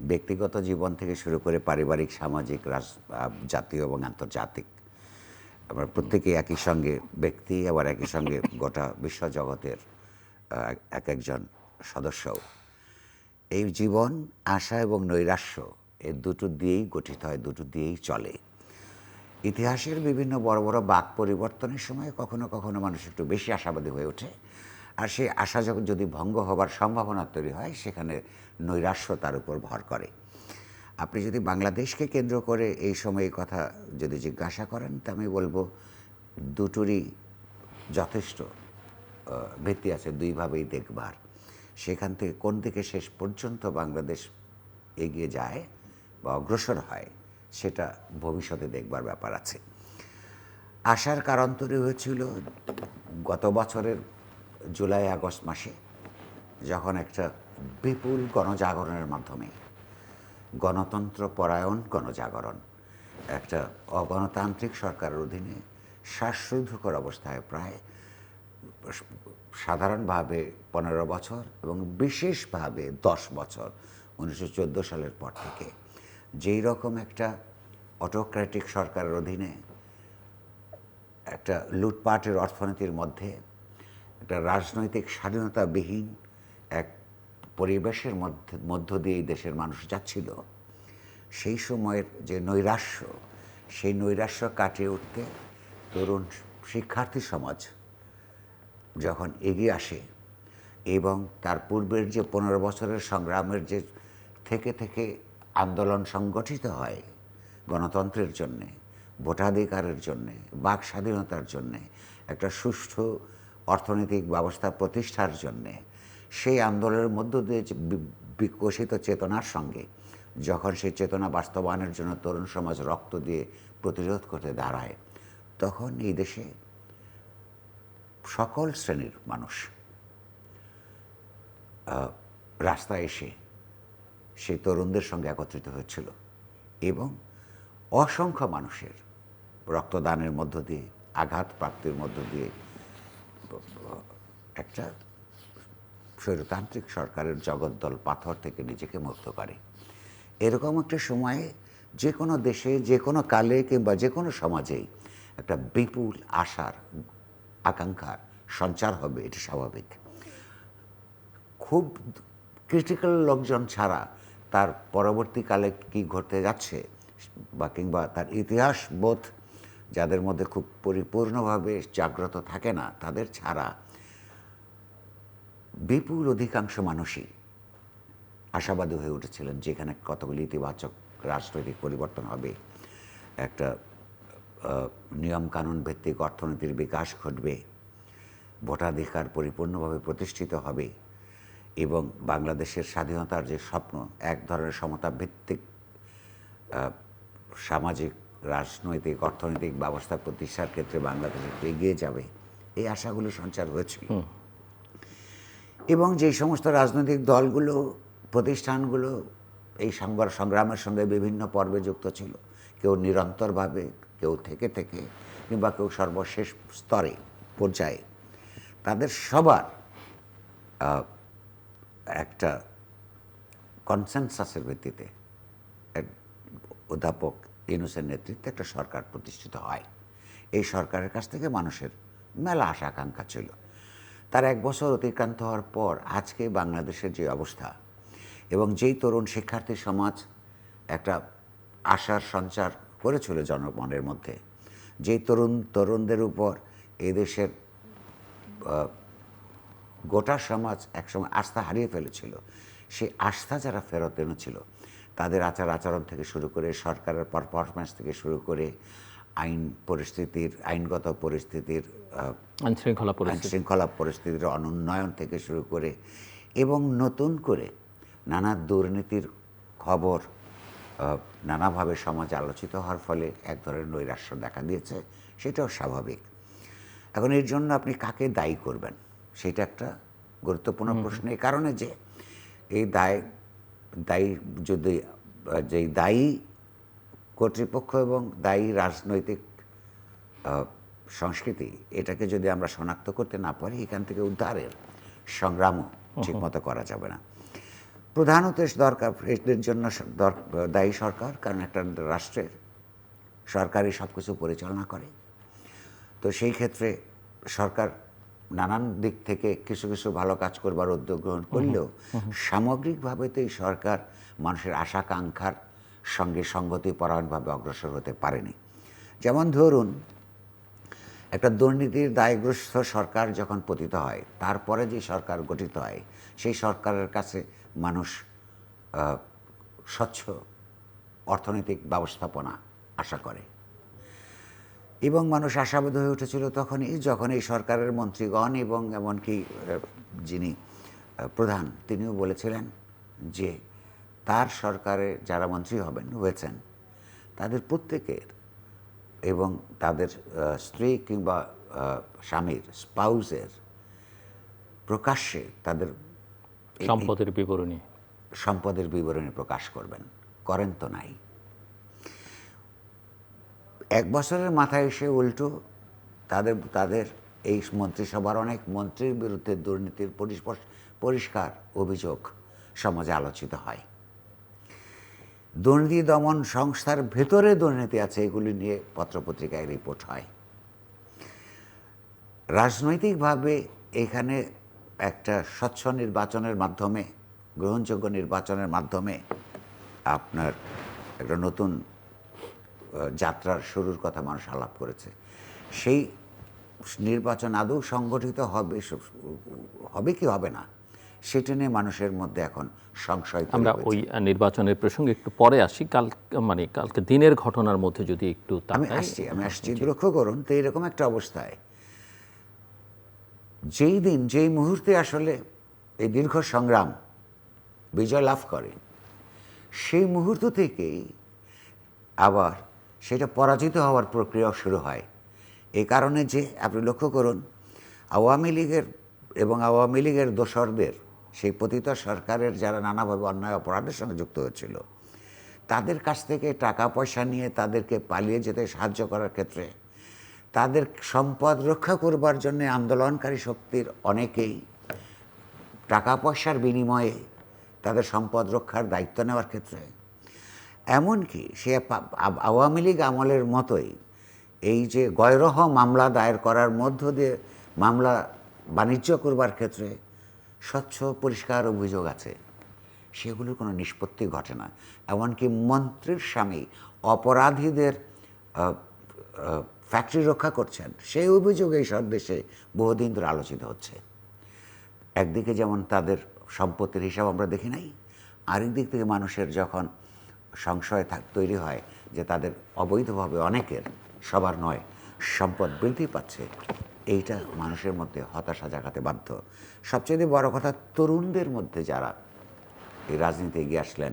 ব্যক্তিগত জীবন থেকে শুরু করে পারিবারিক, সামাজিক, রাজ জাতীয় এবং আন্তর্জাতিক। আমরা প্রত্যেকে একই সঙ্গে, ব্যক্তি আবার একই সঙ্গে গোটা বিশ্বজগতের এক একজন সদস্য এই জীবন, আশা এবং নৈরাশ্য এর দুটো দিয়েই গঠিত হয়, দুটো দিয়েই চলে। ইতিহাসের বিভিন্ন বড় বড় বাক পরিবর্তনের সময় কখনো কখনো মানুষ একটু বেশি আশাবাদী হয়ে ওঠে। আর সেই আশা যখন যদি ভঙ্গ হবার সম্ভাবনা তৈরি হয়, সেখানে নৈরাশ্য তার উপর ভর করে। আপনি যদি বাংলাদেশকে কেন্দ্র করে এই সময় কথা যদি জিজ্ঞাসা করেন, তা আমি বলব দুটোরই যথেষ্ট ভিত্তি আছে, দুইভাবেই দেখবার। সেখান থেকে কোন দিকে শেষ পর্যন্ত বাংলাদেশ এগিয়ে যায় বা অগ্রসর হয়, সেটা ভবিষ্যতে দেখবার ব্যাপার আছে। আসার কারণ তৈরি হয়েছিল গত বছরের জুলাই, আগস্ট মাসে যখন একটা বিপুল গণজাগরণের মাধ্যমে গণতন্ত্র পরায়ণ, গণজাগরণ, একটা অগণতান্ত্রিক সরকারের অধীনে শ্বাসরুদ্ধকর অবস্থায় প্রায় সাধারণভাবে পনেরো বছর এবং বিশেষভাবে দশ বছর, উনিশশো চোদ্দ সালের পর থেকে যেই রকম একটা অটোক্র্যাটিক সরকারের অধীনে একটা লুটপাটের অর্থনীতির মধ্যে একটা রাজনৈতিক স্বাধীনতাবিহীন এক পরিবেশের মধ্যে, মধ্য দিয়ে দেশের মানুষ যাচ্ছিল, সেই সময়ের যে নৈরাশ্য, সেই নৈরাশ্য কাটিয়ে উঠতে তরুণ শিক্ষার্থী সমাজ যখন এগিয়ে আসে এবং তার পূর্বের যে পনেরো বছরের সংগ্রামের যে থেকে থেকে আন্দোলন সংগঠিত হয় গণতন্ত্রের জন্যে, ভোটাধিকারের জন্যে, বাক স্বাধীনতার জন্যে, একটা সুষ্ঠু অর্থনৈতিক ব্যবস্থা প্রতিষ্ঠার জন্যে। সেই আন্দোলনের মধ্য দিয়ে বিকশিত চেতনার সঙ্গে, যখন সেই চেতনা বাস্তবায়নের জন্য তরুণ সমাজ রক্ত দিয়ে প্রতিরোধ করতে দাঁড়ায়, তখন এই দেশে সকল শ্রেণির মানুষ রাস্তায় এসে সেই তরুণদের সঙ্গে একত্রিত হয়েছিল এবং অসংখ্য মানুষের রক্তদানের মধ্য দিয়ে আঘাত প্রাপ্তির মধ্য দিয়ে একটা স্বৈরতান্ত্রিক সরকারের জগদ্দল পাথর থেকে নিজেকে মুক্ত করে। এরকম একটা সময়ে যে কোনো দেশে, যে কোনো কালে কিংবা যে কোনো সমাজেই একটা বিপুল আশার, আকাঙ্ক্ষার সঞ্চার হবে, এটা স্বাভাবিক। খুব ক্রিটিক্যাল লোকজন ছাড়া তার পরবর্তীকালে কি ঘটতে যাচ্ছে বা কিংবা তার ইতিহাস বোধ যাদের মধ্যে খুব পরিপূর্ণভাবে জাগ্রত থাকে না, তাদের ছাড়া বিপুল অধিকাংশ মানুষই আশাবাদী হয়ে উঠেছিলেন যেখানে কতগুলি ইতিবাচক রাজনৈতিক পরিবর্তন হবে। একটা নিয়মকানুন ভিত্তিক অর্থনীতির বিকাশ ঘটবে, ভোটাধিকার পরিপূর্ণভাবে প্রতিষ্ঠিত হবে এবং বাংলাদেশের স্বাধীনতার যে স্বপ্ন, এক ধরনের সমতা ভিত্তিক সামাজিক রাজনৈতিক অর্থনৈতিক ব্যবস্থা প্রতিষ্ঠার ক্ষেত্রে বাংলাদেশ একটু এগিয়ে যাবে। এই আশাগুলো সঞ্চার হয়েছিল। এবং যেই সমস্ত রাজনৈতিক দলগুলো প্রতিষ্ঠানগুলো এই সংগ্রা- সংগ্রামের সঙ্গে বিভিন্ন পর্বে যুক্ত ছিল কেউ নিরন্তরভাবে কেউ থেকে থেকে কিংবা কেউ সর্বশেষ স্তরে পর্যায়ে তাদের সবার একটা কনসেনসাসের ভিত্তিতে এক অধ্যাপক ইউনুসের নেতৃত্বে একটা সরকার প্রতিষ্ঠিত হয়। এই সরকারের কাছ থেকে মানুষের মেলা আশা আকাঙ্ক্ষা ছিল। তার এক বছর অতিক্রান্ত হওয়ার পর আজকে বাংলাদেশের যে অবস্থা এবং যেই তরুণ শিক্ষার্থী সমাজ একটা আশার সঞ্চার করেছিল জনগণের মধ্যে, যেই তরুণ তরুণদের উপর এই দেশের গোটা সমাজ একসময় আস্থা হারিয়ে ফেলেছিল, সেই আস্থা যারা ফেরত এনেছিল তাদের আচার আচরণ থেকে শুরু করে সরকারের পারফরমেন্স থেকে শুরু করে আইন পরিস্থিতির আইনগত পরিস্থিতির আহ, আইন শৃঙ্খলা আইন পরিস্থিতি। শৃঙ্খলা পরিস্থিতির অনুন্নয়ন থেকে শুরু করে এবং নতুন করে নানা দুর্নীতির খবর নানাভাবে সমাজে আলোচিত হওয়ার ফলে এক ধরনের নৈরাশ্য দেখা দিয়েছে সেটাও স্বাভাবিক। এখন এর জন্য আপনি কাকে দায়ী করবেন? সেটা একটা গুরুত্বপূর্ণ প্রশ্ন। এই কারণে যে এই দায় দায়ী যদি যেই দায়ী কর্তৃপক্ষ এবং দায়ী রাজনৈতিক সংস্কৃতি এটাকে যদি আমরা শনাক্ত করতে না পারি এখান থেকে উদ্ধারের সংগ্রামও ঠিকমতো করা যাবে না। প্রধানত দরকার এদের জন্য দায়ী সরকার কারণ একটা রাষ্ট্রের সরকারই সব কিছু পরিচালনা করে। তো সেই ক্ষেত্রে সরকার নানান দিক থেকে কিছু কিছু ভালো কাজ করবার উদ্যোগ গ্রহণ করলেও সামগ্রিকভাবে তো এই সরকার মানুষের আশাকাঙ্ক্ষার সঙ্গে সঙ্গতিপরায়ণভাবে অগ্রসর হতে পারেনি। যেমন ধরুন একটা দুর্নীতির দায়গ্রস্ত সরকার যখন পতিত হয় তারপরে যে সরকার গঠিত হয় সেই সরকারের কাছে মানুষ স্বচ্ছ অর্থনৈতিক ব্যবস্থাপনা আশা করে। এবং মানুষ আশাবাদ হয়ে উঠেছিল তখনই যখন এই সরকারের মন্ত্রীগণ এবং এমনকি যিনি প্রধান তিনিও বলেছিলেন যে তার সরকারে যারা মন্ত্রী হবেন হয়েছেন তাদের প্রত্যেকের এবং তাদের স্ত্রী কিংবা স্বামীর স্পাউসের প্রকাশ্যে তাদের সম্পদের বিবরণী। সম্পদের বিবরণী প্রকাশ করবেন। করেন তো নাই। এক বছরের মাথায় এসে উল্টো, তাদের তাদের এই মন্ত্রিসভার অনেক মন্ত্রীর বিরুদ্ধে দুর্নীতির পরিষ্কার অভিযোগ সমাজে আলোচিত হয়। দুর্নীতি দমন সংস্থার ভেতরে দুর্নীতি আছে, এগুলি নিয়ে পত্রপত্রিকায় রিপোর্ট হয়। রাজনৈতিকভাবে এখানে একটা স্বচ্ছ নির্বাচনের মাধ্যমে, গ্রহণযোগ্য নির্বাচনের মাধ্যমে আপনার একটা নতুন যাত্রার শুরুর কথা মানুষ আলাপ করেছে। সেই নির্বাচন আদৌ সংগঠিত হবে হবে কি হবে না সেটা নিয়ে মানুষের মধ্যে এখন সংশয় আমরা ওই নির্বাচনের প্রসঙ্গে একটু পরে আসি। কাল মানে কালকে দিনের ঘটনার মধ্যে যদি একটু আমি আসছি আমি আসছি লক্ষ্য করুন তো এরকম একটা অবস্থায়। যেই দিন যেই মুহূর্তে আসলে এই দীর্ঘ সংগ্রাম বিজয় লাভ করে সেই মুহূর্ত থেকেই আবার সেটা পরাজিত হওয়ার প্রক্রিয়া শুরু হয়। এই কারণে যে, আপনি লক্ষ্য করুন, আওয়ামী লীগের এবং আওয়ামী লীগের দোসরদের, সেই পতিত সরকারের যারা নানাভাবে অন্যায় অপরাধের সঙ্গে যুক্ত হয়েছিল, তাদের কাছ থেকে টাকা পয়সা নিয়ে তাদেরকে পালিয়ে যেতে সাহায্য করার ক্ষেত্রে, তাদের সম্পদ রক্ষা করবার জন্য আন্দোলনকারী শক্তির অনেকেই টাকা পয়সার বিনিময়ে তাদের সম্পদ রক্ষার দায়িত্ব নেওয়ার ক্ষেত্রে এমনকি সে আওয়ামী লীগ আমলের মতোই এই যে গয়রহ মামলা দায়ের করার মধ্য দিয়ে মামলা বাণিজ্য করবার ক্ষেত্রে স্বচ্ছ, পরিষ্কার অভিযোগ আছে, সেগুলোর কোনো নিষ্পত্তি ঘটে না। এমনকি মন্ত্রীর স্বামী অপরাধীদের ফ্যাক্টরি রক্ষা করছেন, সেই অভিযোগ এই দেশে বহুদিন ধরে আলোচিত হচ্ছে। একদিকে যেমন তাদের সম্পত্তির হিসাব আমরা দেখি নাই আরেক দিক থেকে মানুষের যখন সংশয় থাক, তৈরি হয় যে তাদের অবৈধভাবে অনেকের, সবার নয়, সম্পদ বৃদ্ধি পাচ্ছে। এইটা মানুষের মধ্যে হতাশা জাগাতে বাধ্য। সবচেয়ে বড় কথা, তরুণদের মধ্যে যারা এই রাজনীতি এগিয়ে আসলেন,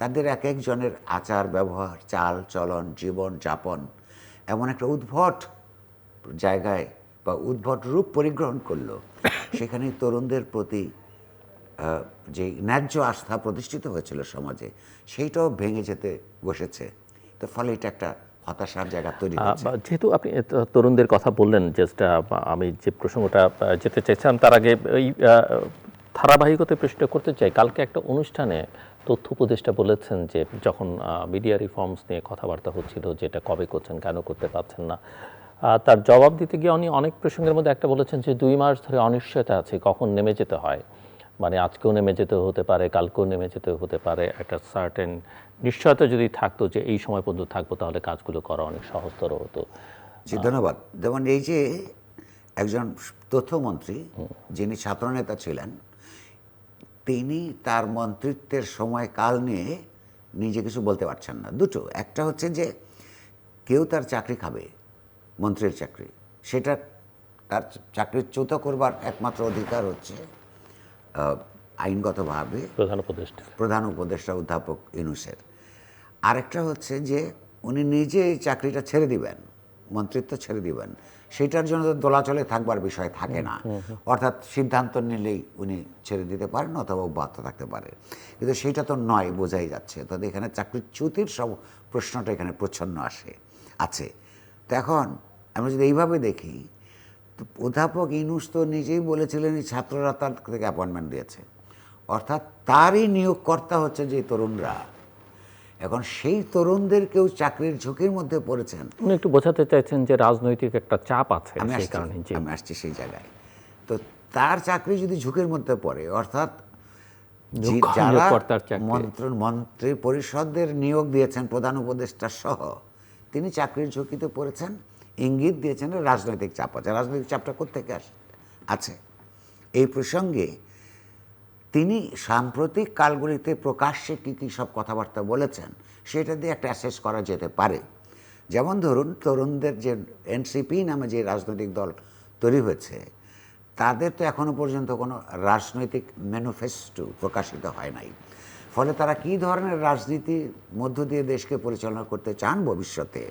তাদের এক একজনের আচার, ব্যবহার, চাল, চলন, জীবন যাপন এমন একটা উদ্ভট জায়গায় বা উদ্ভট রূপ পরিগ্রহণ করল। সেখানে তরুণদের প্রতি যে ন্যায্য আস্থা প্রতিষ্ঠিত হয়েছিল সমাজে সেইটাও ভেঙে যেতে বসেছে। তো ফলে এটা একটা হতাশার জায়গা তৈরি যেহেতু আপনি তরুণদের কথা বললেন যেটা আমি যে প্রসঙ্গটা যেতে চাইছিলাম তার আগে এই আহ, ধারাবাহিকতায় প্রশ্নটা করতে চাই। কালকে একটা অনুষ্ঠানে তথ্য উপদেষ্টা বলেছেন যে যখন মিডিয়া রিফর্মস নিয়ে কথাবার্তা হচ্ছিল যেটা কবে করছেন কেন করতে পারছেন না তার জবাব দিতে গিয়ে উনি অনেক প্রসঙ্গের মধ্যে একটা বলেছেন যে দুই মাস ধরে অনিশ্চয়তা আছে কখন নেমে যেতে হয়? মানে আজকেও নেমে যেতে হতে পারে কালকেও নেমে যেতে হতে পারে। একটা সার্টেন নিশ্চয়তা যদি থাকতো যে এই সময় পর্যন্ত থাকব তাহলে কাজগুলো করা অনেক সহজতর হতো। জি ধন্যবাদ। যেমন এই যে একজন তথ্যমন্ত্রী যিনি ছাত্রনেতা ছিলেন তিনি তার মন্ত্রিত্বের সময়কাল নিয়ে নিজে কিছু বলতে পারছেন না। দুটো। একটা হচ্ছে যে কেউ তার চাকরি খাবে মন্ত্রীর চাকরি। সেটা তার চাকরিচ্যুত করবার একমাত্র অধিকার হচ্ছে আইনগতভাবে প্রধান উপদেষ্টা। প্রধান উপদেষ্টা অধ্যাপক ইনুসের আরেকটা হচ্ছে যে উনি নিজে এই চাকরিটা ছেড়ে দিবেন মন্ত্রিত্ব ছেড়ে দিবেন। সেটার জন্য তো দোলাচলে থাকবার বিষয় থাকে না। অর্থাৎ সিদ্ধান্ত নিলেই উনি ছেড়ে দিতে পারেন অথবা অব্যাহত থাকতে পারে। কিন্তু সেটা তো নয় বোঝাই যাচ্ছে। তবে এখানে চাকরিচ্যুতির সব প্রশ্নটা এখানে প্রচ্ছন্ন আসে আছে। তো এখন আমরা যদি এইভাবে দেখি অধ্যাপক ইনুস তো নিজেই বলেছিলেন এই ছাত্ররা তার থেকে অ্যাপয়েন্টমেন্ট দিয়েছে। অর্থাৎ তারই নিয়োগকর্তা হচ্ছে যে তরুণরা। এখন সেই তরুণদেরকেও চাকরির ঝুঁকির মধ্যে পড়েছেন। উনি একটু বোঝাতে চাইছেন যে রাজনৈতিক একটা চাপ আছে আমি কারণে আমি আসছি সেই জায়গায়। তো তার চাকরি যদি ঝুঁকির মধ্যে পড়ে অর্থাৎ যারা মন্ত্র মন্ত্রী পরিষদের নিয়োগ দিয়েছেন প্রধান উপদেষ্টা সহ তিনি চাকরির ঝুঁকিতে পড়েছেন। ইঙ্গিত দিয়েছেন রাজনৈতিক চাপ আছে। রাজনৈতিক চাপটা কোথেকে আস- আছে? এই প্রসঙ্গে তিনি সাম্প্রতিক কালগুলিতে প্রকাশ্যে কী কী সব কথাবার্তা বলেছেন, সেটা দিয়ে একটা অ্যাসেস করা যেতে পারে। যেমন ধরুন, তরুণদের যে এনসিপি নামে যে রাজনৈতিক দল তৈরি হয়েছে, তাদের তো এখনও পর্যন্ত কোনো রাজনৈতিক ম্যানিফেস্টো প্রকাশিত হয় নাই। ফলে তারা কী ধরনের রাজনীতির মধ্য দিয়ে দেশকে পরিচালনা করতে চান ভবিষ্যতে?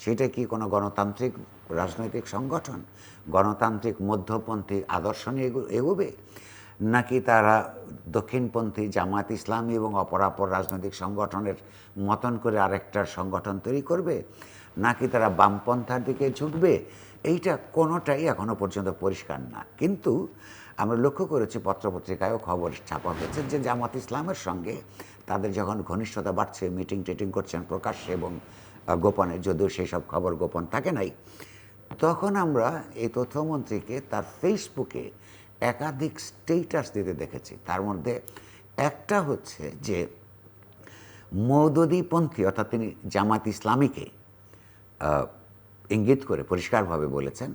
সেটা কি কোনো গণতান্ত্রিক রাজনৈতিক সংগঠন, গণতান্ত্রিক মধ্যপন্থী আদর্শ নিয়ে এগো- এগোবে? নাকি তারা দক্ষিণপন্থী জামাত ইসলামী এবং অপরাপর রাজনৈতিক সংগঠনের মতন করে আরেকটা সংগঠন তৈরি করবে? নাকি তারা বামপন্থার দিকে ঝুঁকবে? এইটা কোনোটাই এখনও পর্যন্ত পরিষ্কার না। কিন্তু আমরা লক্ষ্য করেছি পত্রপত্রিকায়ও খবর ছাপা হয়েছে যে জামাত ইসলামের সঙ্গে তাদের যখন ঘনিষ্ঠতা বাড়ছে মিটিং টিটিং করছেন প্রকাশ্যে এবং গোপনে, যদিও সেই সব খবর গোপন থাকে নাই, তখন আমরা এই তথ্যমন্ত্রীকে তার ফেসবুকে একাধিক স্টেটাস দিতে দেখেছি। তার মধ্যে একটা হচ্ছে যে মৌদুদিপন্থী, অর্থাৎ তিনি জামাত ইসলামীকে ইঙ্গিত করে, পরিষ্কারভাবে বলেছেন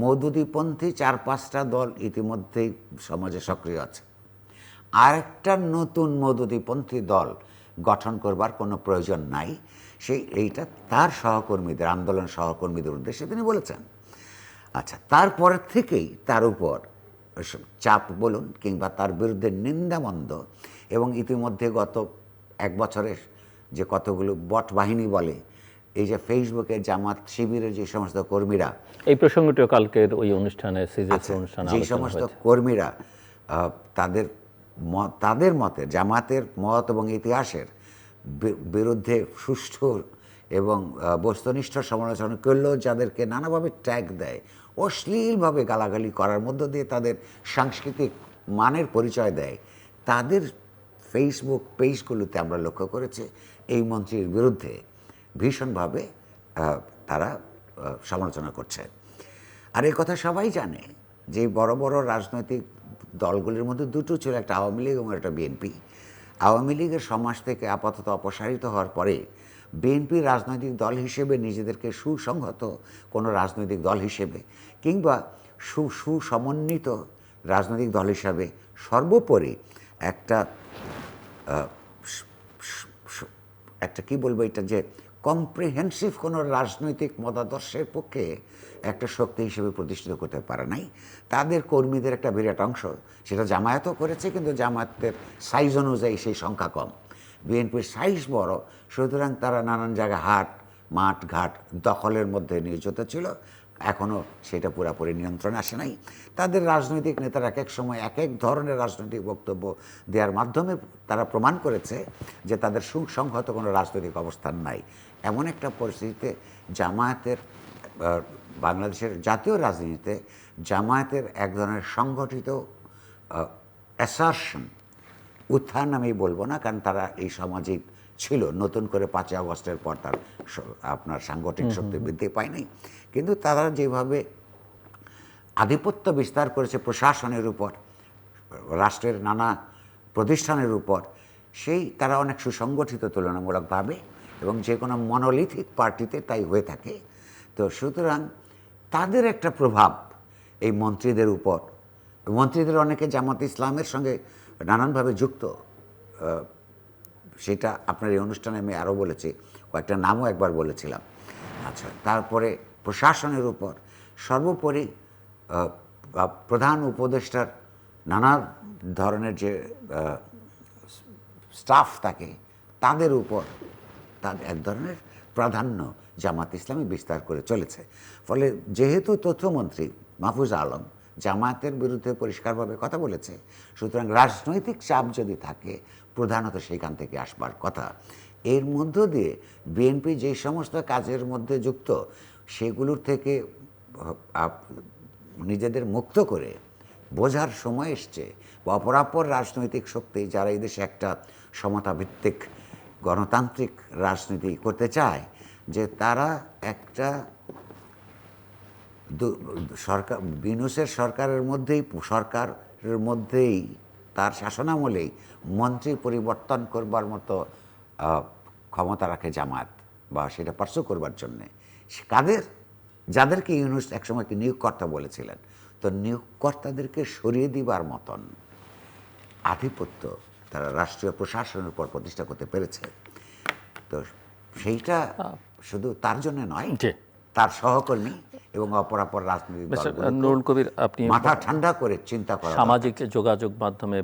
মৌদুদিপন্থী চার পাঁচটা দল ইতিমধ্যেই সমাজে সক্রিয় আছে। আরেকটা নতুন মৌদুদিপন্থী দল গঠন করবার কোনো প্রয়োজন নাই, সেই এইটা তার সহকর্মীদের, আন্দোলন সহকর্মীদের উদ্দেশ্যে তিনি বলেছেন। আচ্ছা তারপরের থেকেই তার উপর চাপ বলুন কিংবা তার বিরুদ্ধে নিন্দামন্দ এবং ইতিমধ্যে গত এক বছরের যে কতগুলো বট বাহিনী বলে এই যে ফেসবুকে জামাত শিবিরের যে সমস্ত কর্মীরা এই প্রসঙ্গটিও কালকের ওই অনুষ্ঠানে আচ্ছা, অনুষ্ঠানে যে সমস্ত কর্মীরা তাদের তাদের মতে জামাতের মত এবং ইতিহাসের বিরুদ্ধে সুষ্ঠু এবং বস্তুনিষ্ঠ সমালোচনা করলেও যাদেরকে নানাভাবে ট্যাগ দেয় অশ্লীলভাবে গালাগালি করার মধ্য দিয়ে তাদের সাংস্কৃতিক মানের পরিচয় দেয় তাদের ফেসবুক পেজগুলোতে আমরা লক্ষ্য করেছি এই মন্ত্রীর বিরুদ্ধে। ভীষণভাবে তারা সমালোচনা করছে। আর এই কথা সবাই জানে যে বড় বড় রাজনৈতিক দলগুলির মধ্যে দুটো ছিল, একটা আওয়ামী লীগ এবং একটা বিএনপি। আওয়ামী লীগের সমাজ থেকে আপাতত অপসারিত হওয়ার পরে বিএনপি রাজনৈতিক দল হিসেবে নিজেদেরকে সুসংহত কোনো রাজনৈতিক দল হিসেবে কিংবা সু, সুসমন্বিত রাজনৈতিক দল হিসাবে সর্বোপরি একটা একটা কি বলব এটা যে কম্প্রিহেন্সিভ কোনো রাজনৈতিক মতাদর্শের পক্ষে একটা শক্তি হিসেবে প্রতিষ্ঠিত করতে পারে নাই। তাদের কর্মীদের একটা বিরাট অংশ, সেটা জামায়াতও করেছে, কিন্তু জামায়াতের সাইজ অনুযায়ী সেই সংখ্যা কম। বিএনপির সাইজ বড়, সুতরাং তারা নানান জায়গায় হাট, মাঠ, ঘাট দখলের মধ্যে নিয়োজিত ছিল। এখনও সেটা পুরাপুরি নিয়ন্ত্রণে আসে নাই। তাদের রাজনৈতিক নেতারা এক এক সময় এক এক ধরনের রাজনৈতিক বক্তব্য দেওয়ার মাধ্যমে তারা প্রমাণ করেছে যে তাদের সুসংহত কোনো রাজনৈতিক অবস্থান নাই। এমন একটা পরিস্থিতিতে জামায়াতের বাংলাদেশের জাতীয় রাজনীতিতে জামায়াতের এক ধরনের সংগঠিত অ্যাসারশন উত্থান আমি বলব না কারণ তারা এই সামাজিক ছিল। নতুন করে পাঁচই আগস্টের পর তার আপনার সাংগঠনিক শক্তি বৃদ্ধি পায়নি। কিন্তু তারা যেভাবে আধিপত্য বিস্তার করেছে প্রশাসনের উপর রাষ্ট্রের নানা প্রতিষ্ঠানের উপর সেই তারা অনেক সুসংগঠিত তুলনামূলকভাবে এবং যে কোনো মনোলিথিক পার্টিতে তাই হয়ে থাকে। তো সুতরাং তাদের একটা প্রভাব এই মন্ত্রীদের উপর। মন্ত্রীদের অনেকে জামাত ইসলামের সঙ্গে নানানভাবে যুক্ত। সেটা আপনার এই অনুষ্ঠানে আমি আরও বলেছি, কয়েকটা নামও একবার বলেছিলাম। আচ্ছা তারপরে প্রশাসনের উপর সর্বোপরি প্রধান উপদেষ্টার নানা ধরনের যে স্টাফ থাকে, তাদের উপর তাদের এক ধরনের প্রাধান্য জামাত ইসলামী বিস্তার করে চলেছে। ফলে যেহেতু তথ্যমন্ত্রী মাহফুজ আলম জামায়াতের বিরুদ্ধে পরিষ্কারভাবে কথা বলেছে, সুতরাং রাজনৈতিক চাপ যদি থাকে, প্রধানত সেইখান থেকে আসবার কথা। এর মধ্য দিয়ে বিএনপি যে সমস্ত কাজের মধ্যে যুক্ত, সেগুলোর থেকে নিজেদের মুক্ত করে বোঝার সময় এসছে। বা অপরাপর রাজনৈতিক শক্তি যারা এই দেশে একটা সমতা ভিত্তিক গণতান্ত্রিক রাজনীতি করতে চায় যে তারা একটা সরকার, বিনুসের সরকারের মধ্যেই সরকারের মধ্যেই, তার শাসনামলেই মন্ত্রী পরিবর্তন করবার মতো ক্ষমতা রাখে জামাত বা সেটা পার্শ্ব করবার জন্যে। কাদের? যাদেরকে ইউনুস একসময় নিয়োগকর্তা বলেছিলেন? তো নিয়োগকর্তাদেরকে সরিয়ে দিবার মতন আধিপত্য তারা রাষ্ট্রীয় প্রশাসনের উপর প্রতিষ্ঠা করতে পেরেছে। তো সেইটা শুধু তার জন্য নয় তার সহকর্মী এবং অপরাপর রাজনীতি নুরুল কবির আপনি মাথা ঠান্ডা করে চিন্তা করা সামাজিক যোগাযোগ মাধ্যমে